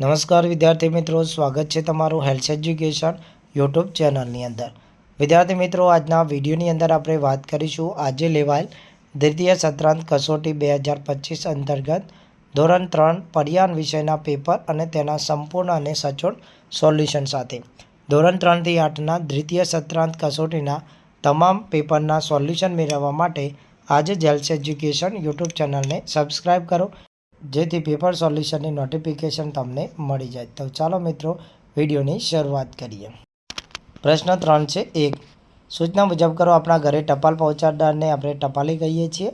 નમસ્કાર વિદ્યાર્થી મિત્રો, સ્વાગત છે તમારું હેલ્થ એજ્યુકેશન યુટ્યુબ ચેનલની અંદર. વિદ્યાર્થી મિત્રો, આજના વિડીયોની અંદર આપણે વાત કરીશું આજે લેવાયેલ દ્વિતીય સત્રાંત કસોટી બે હજાર પચીસ અંતર્ગત ધોરણ ત્રણ પર્યાન વિષયના પેપર અને તેના સંપૂર્ણ અને સચોટ સોલ્યુશન સાથે. ધોરણ ત્રણથી આઠના દ્વિતીય સત્રાંત કસોટીના તમામ પેપરના સોલ્યુશન મેળવવા માટે આજે જ એજ્યુકેશન યુટ્યુબ ચેનલને સબસ્ક્રાઈબ કરો જેથી પેપર સોલ્યુશનની નોટિફિકેશન તમને મળી જાય. તો ચાલો મિત્રો, વિડીયોની શરૂઆત કરીએ. પ્રશ્ન ત્રણ છે. એક, સૂચના મુજબ કરો આપણા ઘરે ટપાલ પહોંચાડનારને આપણે ટપાલી કહીએ છીએ.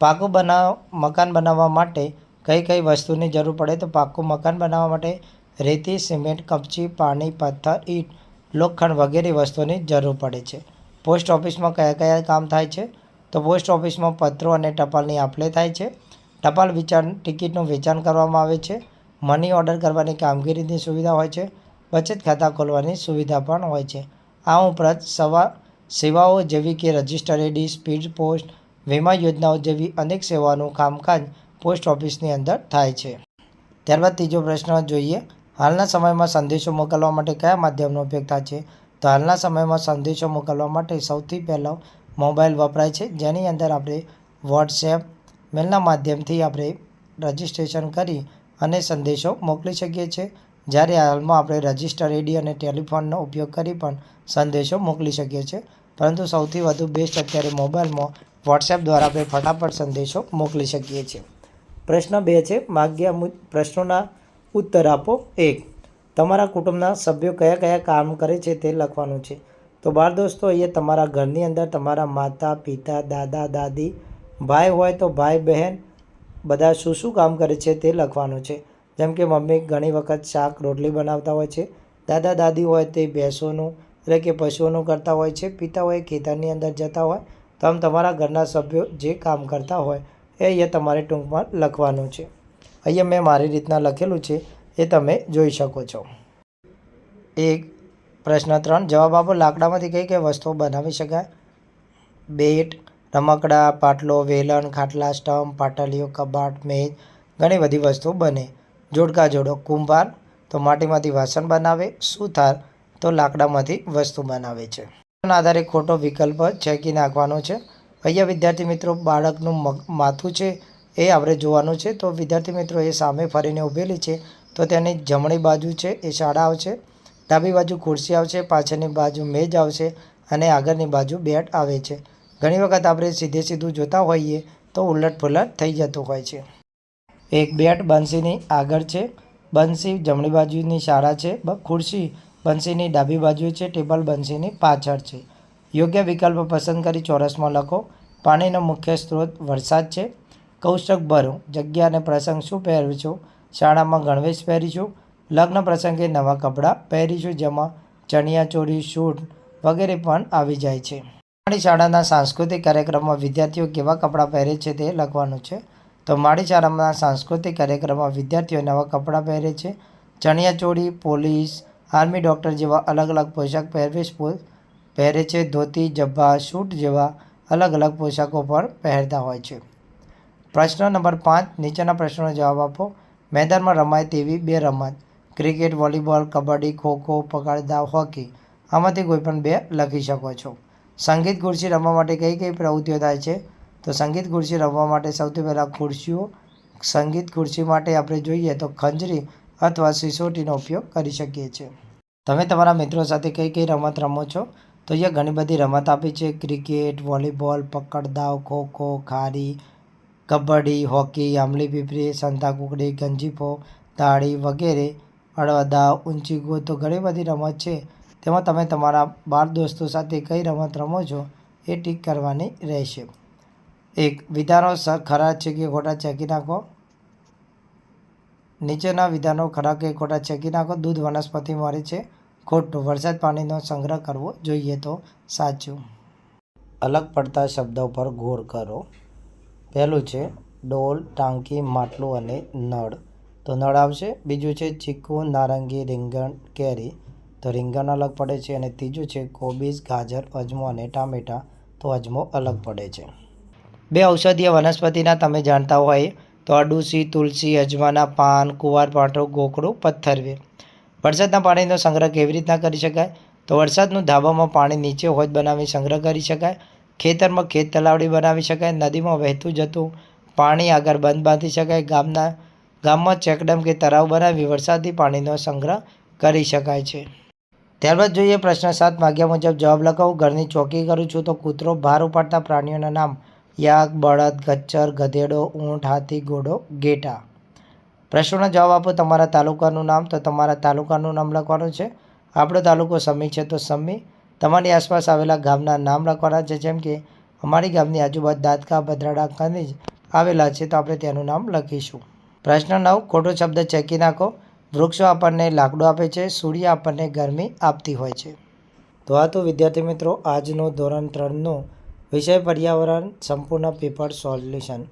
પાકું બનાવ, મકાન બનાવવા માટે કઈ કઈ વસ્તુની જરૂર પડે? તો પાકું મકાન બનાવવા માટે રેતી, સિમેન્ટ, કપચી, પાણી, પથ્થર, ઈંટ, લોખંડ વગેરે વસ્તુની જરૂર પડે છે. પોસ્ટ ઓફિસમાં કયા કયા કામ થાય છે? તો પોસ્ટ ઓફિસમાં પત્રો અને ટપાલની આપલે થાય છે. ટપાલ વેચાણ ટિકિટનું વેચાણ કરવામાં આવે છે. મની ઓર્ડર કરવાની કામગીરીની સુવિધા હોય છે. બચત ખાતા ખોલવાની સુવિધા પણ હોય છે. આ ઉપરાંત સવા, સેવાઓ જેવી કે રજિસ્ટર એડી સ્પીડ પોસ્ટ, વીમા યોજનાઓ જેવી અનેક સેવાઓનું કામકાજ પોસ્ટ ઓફિસની અંદર થાય છે. ત્યારબાદ ત્રીજો પ્રશ્ન જોઈએ, હાલના સમયમાં સંદેશો મોકલવા માટે કયા માધ્યમનો ઉપયોગ થાય છે? તો હાલના સમયમાં સંદેશો મોકલવા માટે સૌથી પહેલાં મોબાઈલ વપરાય છે. જેની અંદર આપણે વોટ્સએપ મેલના માધ્યમથી આપણે રજિસ્ટ્રેશન કરી અને સંદેશો મોકલી શકીએ છીએ. જ્યારે હાલમાં આપણે રજિસ્ટર એડી અને ટેલિફોનનો ઉપયોગ કરી પણ સંદેશો મોકલી શકીએ છીએ. પરંતુ સૌથી વધુ બેસ્ટ અત્યારે મોબાઈલમાં વોટ્સએપ દ્વારા આપણે ફટાફટ સંદેશો મોકલી શકીએ છીએ. પ્રશ્ન બે છે, માગ્યા પ્રશ્નોના ઉત્તર આપો. એક, તમારા કુટુંબના સભ્યો કયા કયા કામ કરે છે તે લખવાનું છે. તો બાળ દોસ્તો, અહીંયા તમારા ઘરની અંદર તમારા માતા, પિતા, દાદા, દાદી ભાઈ હોય તો ભાઈ, બહેન બધા શું શું કામ કરે છે તે લખવાનું છે. જેમ કે મમ્મી ઘણી વખત શાક રોટલી બનાવતા હોય છે. દાદા દાદી હોય તે ભેંસોનું એટલે કે પશુઓનું કરતા હોય છે. પિતા હોય ખેતરની અંદર જતા હોય તો આમ તમારા ઘરના સભ્યો જે કામ કરતા હોય એ અહીંયા તમારે ટૂંકમાં લખવાનું છે. અહીંયા મેં મારી રીતના લખેલું છે એ તમે જોઈ શકો છો. એક, પ્રશ્ન ત્રણ, જવાબ આપો. લાકડામાંથી કઈ કઈ વસ્તુઓ બનાવી શકાય? બેટ રમકડા, પાટલો, વેલણ, ખાટલા સ્ટમ્પ પાટલીઓ, કબાટ, મેજ, ઘણી બધી વસ્તુઓ બને. જોડકા જોડો, કુંભાર, તો માટીમાંથી વાસણ બનાવે, સુથાર, તો લાકડામાંથી વસ્તુ બનાવે છે. આધારે ખોટો વિકલ્પ ચેકી નાખવાનો છે. અહીંયા વિદ્યાર્થી મિત્રો, બાળકનું માથું છે, એ આપણે જોવાનું છે. તો વિદ્યાર્થી મિત્રો, એ સામે ફરીને ઊભેલી છે. તો તેની જમણી બાજુ છે, એ શાળા આવશે. ડાબી બાજુ ખુરશી આવશે, પાછળની બાજુ મેજ આવશે અને આગળની બાજુ બેટ આવે છે. ઘણી વખત આપણે સીધે સીધું જોતા હોઈએ તો ઉલટ પુલટ થઈ જતું હોય છે. એક બેટ બંસીની આગળ છે. બંસી જમણી બાજુની શાળા છે. ખુરશી બંસીની ડાબી બાજુ છે. ટેબલ બંસીની પાછળ છે. યોગ્ય વિકલ્પ પસંદ કરી ચોરસમાં લખો. પાણીનો મુખ્ય સ્ત્રોત વરસાદ છે. કૌશક ભરો. જગ્યા અને પ્રસંગ શું પહેરીશું? શાળામાં ગણવેશ પહેરીશું? લગ્ન પ્રસંગે નવા કપડાં પહેરીશું? જેમાં ચણિયા ચોળી શૂટ વગેરે પણ આવી જાય છે. મારી શાળાના સાંસ્કૃતિક કાર્યક્રમમાં વિદ્યાર્થીઓ કેવા કપડાં પહેરે છે તે લખવાનું છે. તો મારી શાળામાં સાંસ્કૃતિક કાર્યક્રમમાં વિદ્યાર્થીઓ નવા કપડાં પહેરે છે. ચણિયાચોળી, પોલીસ, આર્મી ડૉક્ટર જેવા અલગ અલગ પોશાક પહેરવેશ પહેરે છે. ધોતી, જબ્બા શૂટ જેવા અલગ અલગ પોશાકો પણ પહેરતા હોય છે. પ્રશ્ન નંબર પાંચ, નીચેના પ્રશ્નોનો જવાબ આપો. મેદાનમાં રમાય તેવી બે રમત. ક્રિકેટ, વોલીબોલ, કબડ્ડી, ખોખો પકડદાવ હોકી. આમાંથી કોઈ પણ બે લખી શકો છો. સંગીત ખુરશી રમવા માટે કઈ કઈ પ્રવૃત્તિઓ થાય છે? તો સંગીત ખુરશી રમવા માટે સૌથી પહેલાં ખુરશીઓ, સંગીત ખુરશી માટે આપણે જોઈએ તો ખંજરી અથવા સિસોટીનો ઉપયોગ કરી શકીએ છીએ. તમે તમારા મિત્રો સાથે કઈ કઈ રમત રમો છો? તો અહીંયા ઘણી બધી રમત આપી છે. ક્રિકેટ, વોલીબોલ, પકડદાવ, ખોખો, ખારી, કબડ્ડી, હોકી, આંબલી પીપળી સંતા કુકડી, ગંજીફો, તાળી વગેરે અડદાવ ઊંચી ગો તો ઘણી બધી રમત છે. તેમાં તમે તમારા બાળ દોસ્તો સાથે કઈ રમત રમો છો એ ટીક કરવાની રહેશે. એક, વિધાનો ખરા છે કે ખોટા ચેકી નાખો? નીચેના વિધાનો ખરા કે ખોટા ચેકી નાખો? દૂધ વનસ્પતિ મળે છે. ખોટું, વરસાદ પાણીનો સંગ્રહ કરવો જોઈએ તો સાચું. અલગ પડતા શબ્દો પર ગોળ કરો. પહેલું છે, ડોલ, ટાંકી, માટલું અને નળ. તો નળ આવશે. બીજું છે, ચીકુ, નારંગી, રીંગણ, કેરી. તો રીંગણ અલગ પડે છે અને ત્રીજું છે કોબીજ, ગાજર, અજમો અને ટામેટાં. તો અજમો અલગ પડે છે. બે ઔષધીય વનસ્પતિના તમે જાણતા હોય તો અડુસી તુલસી, અજમાના પાન કુંવારપાઠો ગોકળું પથ્થરવેલ વરસાદના પાણીનો સંગ્રહ કેવી રીતના કરી શકાય? તો વરસાદનું ધાબામાં પાણી નીચે હોજ બનાવી સંગ્રહ કરી શકાય. ખેતરમાં ખેત તલાવડી બનાવી શકાય. નદીમાં વહેતું જતું પાણી આગળ બંધ બાંધી શકાય. ગામના ગામમાં ચેકડેમ કે તળાવ બનાવી વરસાદી પાણીનો સંગ્રહ કરી શકાય છે. ત્યારબાદ જોઈએ પ્રશ્ન સાત માગ્યા મુજબ જવાબ લખાવો ઘરની ચોકી કરું છું તો કૂતરો ભાર ઉપાડતા પ્રાણીઓના નામ યાક, બળદ ગચ્ચર ગધેડો, ઊંટ, હાથી, ઘોડો ગેટા પ્રશ્નોનો જવાબ આપો. તમારા તાલુકાનું નામ તો તમારા તાલુકાનું નામ લખવાનું છે. આપણો તાલુકો સમી છે તો સમી. તમારી આસપાસ આવેલા ગામના નામ લખવાના છે. જેમ કે અમારી ગામની આજુબાજુ દાંતકા, ભદ્રાડા, ખનીજ આવેલા છે તો આપણે તેનું નામ લખીશું. પ્રશ્ન નવ, ખોટો શબ્દ ચેકી નાખો. વૃક્ષો આપણને લાકડું આપે છે, સૂર્ય આપણને ગરમી આપતી હોય છે. તો આ તો વિદ્યાર્થી મિત્રો આજનો ધોરણ ત્રણનો વિષય પર્યાવરણ સંપૂર્ણ પેપર સોલ્યુશન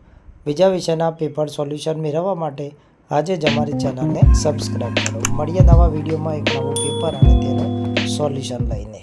બીજા વિષયના પેપર સોલ્યુશન મેળવવા માટે આજે જ અમારી ચેનલને સબસ્ક્રાઈબ કરો. મળીએ નવા વિડીયોમાં એક નવું પેપર અને તેનું સોલ્યુશન લઈને.